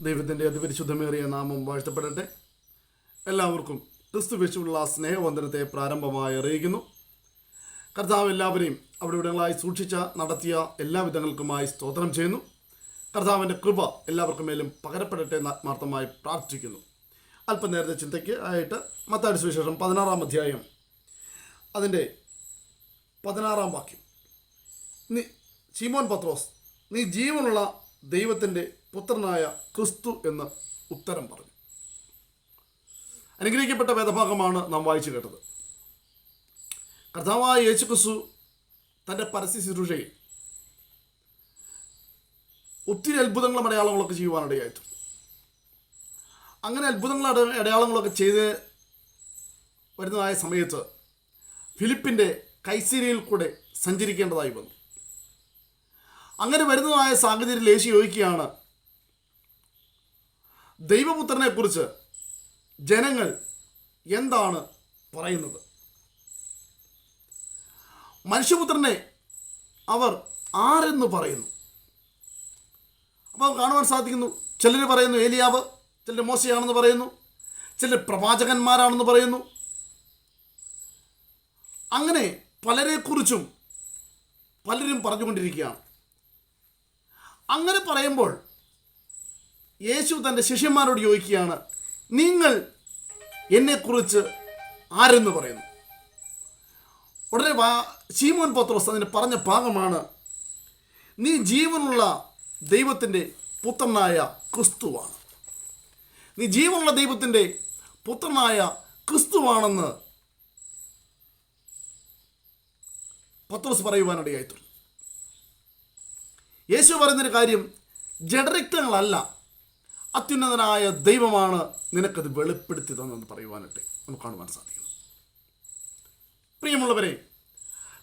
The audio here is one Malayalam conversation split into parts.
ദൈവത്തിന്റെ അതിപരിശുദ്ധമേറിയ നാമം വാഴ്ത്തപ്പെടട്ടെ. എല്ലാവർക്കും ക്രിസ്തു വിശുള്ള സ്നേഹവന്ദനത്തെ പ്രാരംഭമായി അറിയിക്കുന്നു. കർത്താവ് എല്ലാവരെയും അവിടെ ഇവിടങ്ങളായി സൂക്ഷിച്ച നടത്തിയ എല്ലാ വിധങ്ങൾക്കുമായി സ്തോത്രം ചെയ്യുന്നു. കർത്താവിന്റെ കൃപ എല്ലാവർക്കും മേലും പകരപ്പെടട്ടെ എന്ന് ആത്മാർത്ഥമായി പ്രാർത്ഥിക്കുന്നു. അല്പനേരത്തെ ചിന്തയ്ക്ക് ആയിട്ട് മത്താടി സുവിശേഷം പതിനാറാം അധ്യായം. അതിന്റെ പതിനാറാം വാക്യം. നീ ചീമോൻ പത്രോസ് നീ ജീവനുള്ള ദൈവത്തിന്റെ പുത്രനായ ക്രിസ്തു എന്ന് ഉത്തരം പറഞ്ഞു. അനുഗ്രഹിക്കപ്പെട്ട വേദഭാഗമാണ് നാം വായിച്ചു കേട്ടത്. കർത്താവായ യേശു ക്രിസ്തു തന്റെ പരസ്യ ശുശ്രൂഷയിൽ ഒത്തിരി അത്ഭുതങ്ങളും അടയാളങ്ങളൊക്കെ ചെയ്യുവാനിടയായിട്ടുണ്ട്. അങ്ങനെ അത്ഭുതങ്ങളും അട- അടയാളങ്ങളൊക്കെ ചെയ്ത് വരുന്നതായ സമയത്ത് ഫിലിപ്പിന്റെ കൈസീരിയിൽ കൂടെ സഞ്ചരിക്കേണ്ടതായി വന്നു. അങ്ങനെ വരുന്നതായ സാഹചര്യത്തിൽ യേശു ചോദിക്കുകയാണ് ദൈവപുത്രനെക്കുറിച്ച് ജനങ്ങൾ എന്താണ് പറയുന്നത്? മനുഷ്യപുത്രനെ അവർ ആരെന്ന് പറയുന്നു? അപ്പോൾ കാണുവാൻ സാധിക്കുന്നു ചിലർ പറയുന്നു ഏലിയാവ് ചിലർ മോശയാണെന്ന് പറയുന്നു ചിലർ പ്രവാചകന്മാരാണെന്ന് പറയുന്നു. അങ്ങനെ പലരെക്കുറിച്ചും പലരും പറഞ്ഞുകൊണ്ടിരിക്കുകയാണ്. അങ്ങനെ പറയുമ്പോൾ യേശു തന്റെ ശിഷ്യന്മാരോട് ചോദിക്കുകയാണ് നിങ്ങൾ എന്നെക്കുറിച്ച് ആരെന്ന് പറയുന്നു? ഉടനെ വാ ശീമോൻ പത്രോസ് അതിന് പറഞ്ഞ ഭാഗമാണ് നീ ജീവനുള്ള ദൈവത്തിന്റെ പുത്രനായ ക്രിസ്തുവാണ്. നീ ജീവനുള്ള ദൈവത്തിന്റെ പുത്രനായ ക്രിസ്തുവാണെന്ന് പത്രോസ് പറയുവാനിടയായിട്ടുണ്ട്. യേശു പറയുന്നൊരു കാര്യം ജഡരക്തങ്ങളല്ല അത്യുന്നതനായ ദൈവമാണ് നിനക്കത് വെളിപ്പെടുത്തി തന്നെന്ന് പറയുവാനായിട്ട് നമുക്ക് കാണുവാൻ സാധിക്കുന്നു. പ്രിയമുള്ളവരെ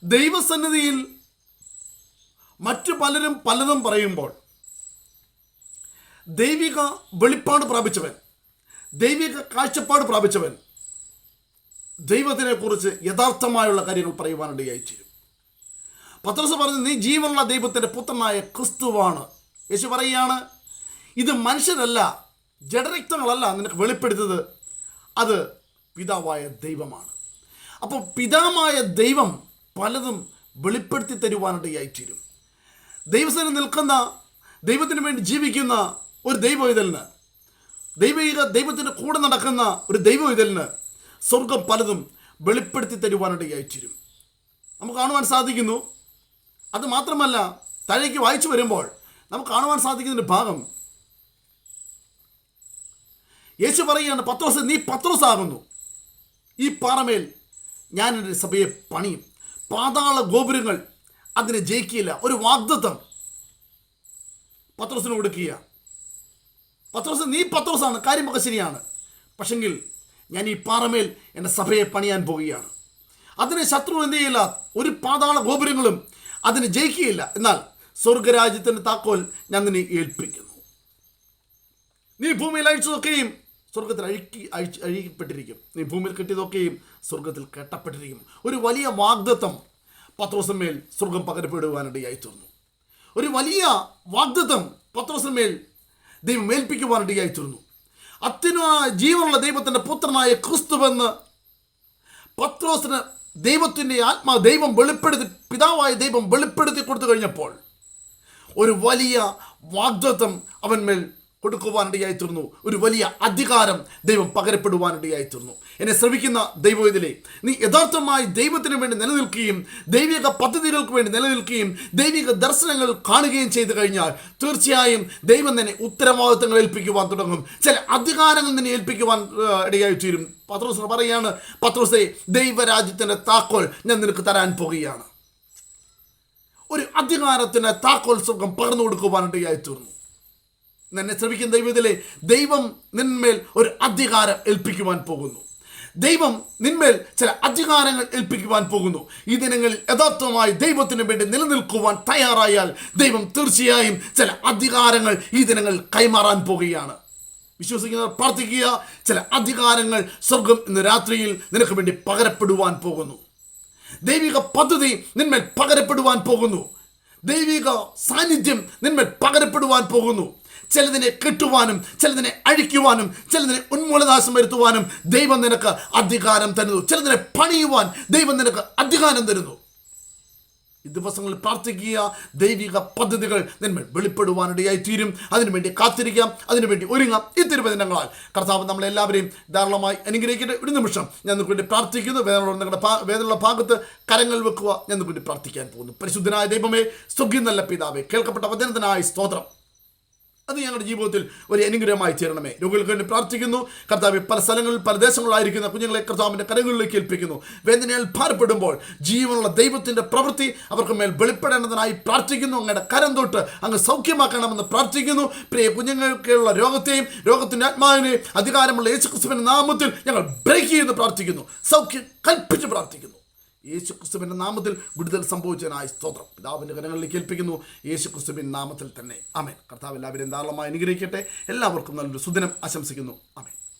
ദൈവസന്നിധിയിൽ മറ്റു പലരും പലതും പറയുമ്പോൾ ദൈവിക വെളിപ്പാട് പ്രാപിച്ചവൻ ദൈവിക കാഴ്ചപ്പാട് പ്രാപിച്ചവൻ ദൈവത്തിനെക്കുറിച്ച് യഥാർത്ഥമായുള്ള കാര്യങ്ങൾ പറയുവാനിടയായി തീരും പത്രസ് പറഞ്ഞു നീ ജീവനുള്ള ദൈവത്തിന്റെ പുത്രനായ ക്രിസ്തുവാണ്. യേശു പറയുകയാണ് ഇത് മനുഷ്യരല്ല ജഡരക്തങ്ങളല്ല നിനക്ക് വെളിപ്പെടുത്തത് അത് പിതാവായ ദൈവമാണ്. അപ്പോൾ പിതാവായ ദൈവം പലതും വെളിപ്പെടുത്തി തരുവാനിടയായിത്തീരും. ദൈവസേന നിൽക്കുന്ന ദൈവത്തിന് വേണ്ടി ജീവിക്കുന്ന ഒരു ദൈവവിതലിന് ദൈവിക ദൈവത്തിന്റെ കൂടെ നടക്കുന്ന ഒരു ദൈവവിതലിന് സ്വർഗം പലതും വെളിപ്പെടുത്തി തരുവാനിടയായി തീരും നമുക്ക് കാണുവാൻ സാധിക്കുന്നു. അത് മാത്രമല്ല താഴേക്ക് വായിച്ചു വരുമ്പോൾ നമുക്ക് കാണുവാൻ സാധിക്കുന്നതിന്റെ ഭാഗം യേശു പറയുകയാണ് പത്രോസ് നീ പത്രോസാകുന്നു. ഈ പാറമേൽ ഞാൻ എന്റെ സഭയെ പണിയും. പാതാള ഗോപുരങ്ങൾ അതിനെ ജയിക്കില്ല. ഒരു വാഗ്ദത്വം പത്രോസിന് കൊടുക്കുക പത്രോസ് നീ പത്രോസാണ്. കാര്യമൊക്കെ ശരിയാണ്. പക്ഷെങ്കിൽ ഞാൻ ഈ പാറമേൽ എന്റെ സഭയെ പണിയാൻ പോവുകയാണ്. അതിനെ ശത്രു എന്ത് ചെയ്യില്ല? ഒരു പാതാള ഗോപുരങ്ങളും അതിന് ജയിക്കുകയില്ല. എന്നാൽ സ്വർഗരാജ്യത്തിന്റെ താക്കോൽ ഞാൻ നിന്നെ ഏൽപ്പിക്കുന്നു. നീ ഭൂമിയിൽ അഴിച്ചതൊക്കെയും സ്വർഗത്തിൽ അഴുക്കി അഴിച്ച് അഴുകിപ്പെട്ടിരിക്കും. നീ ഭൂമിയിൽ കെട്ടിയതൊക്കെയും സ്വർഗത്തിൽ കെട്ടപ്പെട്ടിരിക്കും. ഒരു വലിയ വാഗ്ദത്തം പത്രോസന്മേൽ സ്വർഗം പകരപ്പെടുവാനിടയായി തീർന്നു ഒരു വലിയ വാഗ്ദത്തം പത്രോസന്മേൽ ദൈവം ഏൽപ്പിക്കുവാനിടയായി തീർന്നു അത്യനു ജീവനുള്ള ദൈവത്തിന്റെ പുത്രനായ ക്രിസ്തുവെന്ന് പത്രോസിന് ദൈവത്തിന്റെ ആത്മാ ദൈവം വെളിപ്പെടുത്തി പിതാവായ ദൈവം വെളിപ്പെടുത്തി കൊടുത്തു കഴിഞ്ഞപ്പോൾ ഒരു വലിയ വാഗ്ദത്വം അവന്മേൽ കൊടുക്കുവാനിടയായി തീർന്നു ഒരു വലിയ അധികാരം ദൈവം പകരപ്പെടുവാനിടയായി തീർന്നു എന്നെ ശ്രമിക്കുന്ന ദൈവം ഇതിലെ നീ യഥാർത്ഥമായി ദൈവത്തിന് വേണ്ടി നിലനിൽക്കുകയും ദൈവിക പദ്ധതികൾക്ക് വേണ്ടി നിലനിൽക്കുകയും ദൈവിക ദർശനങ്ങൾ കാണുകയും ചെയ്തു കഴിഞ്ഞാൽ തീർച്ചയായും ദൈവം തന്നെ ഉത്തരവാദിത്തങ്ങൾ ഏൽപ്പിക്കുവാൻ തുടങ്ങും. ചില അധികാരങ്ങൾ നിന്നെ ഏൽപ്പിക്കുവാൻ ഇടയായിത്തീരും. ഇടയായി തീരും പത്രോസ് പറയാണ് പത്രോസെ ദൈവരാജ്യത്തിന്റെ താക്കോൽ ഞാൻ നിനക്ക് തരാൻ പോകുകയാണ്. ഒരു അധികാരത്തിന് താക്കോൽ സുഖം പകർന്നു കൊടുക്കുവാനിടയായി എന്നെ ശ്രമിക്കുന്ന ദൈവത്തിലെ ദൈവം നിന്മേൽ ഒരു അധികാരം ഏൽപ്പിക്കുവാൻ പോകുന്നു. ദൈവം നിന്മേൽ ചില അധികാരങ്ങൾ ഏൽപ്പിക്കുവാൻ പോകുന്നു. ഈ ദിനങ്ങളിൽ യഥാർത്ഥമായി ദൈവത്തിന് വേണ്ടി നിലനിൽക്കുവാൻ തയ്യാറായാൽ ദൈവം തീർച്ചയായും ചില അധികാരങ്ങൾ ഈ ദിനങ്ങളിൽ കൈമാറാൻ പോകുകയാണ്. വിശ്വസിക്കുന്നവർ പ്രാർത്ഥിക്കുക ചില അധികാരങ്ങൾ സ്വർഗം ഇന്ന് രാത്രിയിൽ നിനക്ക് വേണ്ടി പകരപ്പെടുവാൻ പോകുന്നു. ദൈവിക പദ്ധതി നിന്മേൽ പകരപ്പെടുവാൻ പോകുന്നു. ദൈവിക സാന്നിധ്യം നിന്മേൽ പകരപ്പെടുവാൻ പോകുന്നു. ചിലതിനെ കെട്ടുവാനും ചിലതിനെ അഴിക്കുവാനും ചിലതിനെ ഉന്മൂലനാശം വരുത്തുവാനും ദൈവം നിനക്ക് അധികാരം തരുന്നു. ചിലതിനെ പണിയുവാൻ ദൈവം നിനക്ക് അധികാരം തരുന്നു. ഈ ദിവസങ്ങളിൽ പ്രാർത്ഥിക്കുക. ദൈവിക പദ്ധതികൾ നിന്മേൽ വെളിപ്പെടുവാനിടയായി തീരും അതിനുവേണ്ടി കാത്തിരിക്കാം. അതിനുവേണ്ടി ഒരുങ്ങാം. ഈ തിരുവചനങ്ങളാൽ കർത്താവ് നമ്മളെല്ലാവരെയും ധാരാളമായി അനുഗ്രഹിക്കട്ടെ. ഒരു നിമിഷം ഞാൻ വേണ്ടി പ്രാർത്ഥിക്കുന്നു. വേദനയുള്ള നിങ്ങളുടെ വേദനയുള്ള ഭാഗത്ത് കരങ്ങൾ വെക്കുക. ഞാൻ വേണ്ടി പ്രാർത്ഥിക്കാൻ പോകുന്നു. പരിശുദ്ധനായ ദൈവമേ സ്വഗ്യം നല്ല പിതാവേ കേൾക്കപ്പെട്ട വചനത്തിനായി സ്തോത്രം. അത് ഞങ്ങളുടെ ജീവിതത്തിൽ ഒരു അനുഗ്രഹമായി തീരണമേ രോഗികൾക്ക് വേണ്ടി പ്രാർത്ഥിക്കുന്നു. കർത്താവ് പല സ്ഥലങ്ങളിൽ പല ദേശങ്ങളിലായിരിക്കുന്ന കുഞ്ഞുങ്ങളെ കർത്താവിന്റെ കരകളിലേക്ക് ഏൽപ്പിക്കുന്നു. വേദനയിൽ ഭാരപ്പെടുമ്പോൾ ജീവനുള്ള ദൈവത്തിന്റെ പ്രവൃത്തി അവർക്ക് മേൽ വെളിപ്പെടേണ്ടതിനായി പ്രാർത്ഥിക്കുന്നു. അങ്ങയുടെ കരം തൊട്ട് അങ്ങ് സൗഖ്യമാക്കണമെന്ന് പ്രാർത്ഥിക്കുന്നു. പ്രിയ കുഞ്ഞുങ്ങൾക്കുള്ള രോഗത്തെയും രോഗത്തിന്റെ ആത്മാവിനെയും അധികാരമുള്ള യേശുക്രിസ്തുവിന്റെ നാമത്തിൽ ഞങ്ങൾ ബ്രേക്ക് ചെയ്യുന്നു പ്രാർത്ഥിക്കുന്നു. സൗഖ്യം കൽപ്പിച്ച് പ്രാർത്ഥിക്കുന്നു. യേശു ക്രിസ്തുവിന്റെ നാമത്തിൽ വിടുതൽ സംഭവിച്ചതിനായി സ്തോത്രം. പിതാവിന്റെ കരങ്ങളിലേക്ക് ഏൽപ്പിക്കുന്നു. യേശു ക്രിസ്തുവിൻ നാമത്തിൽ തന്നെ. അമേൻ കർത്താവ് എല്ലാവരെയും ധാരാളമായി അനുഗ്രഹിക്കട്ടെ. എല്ലാവർക്കും നല്ലൊരു സുദിനം ആശംസിക്കുന്നു. ആമേൻ.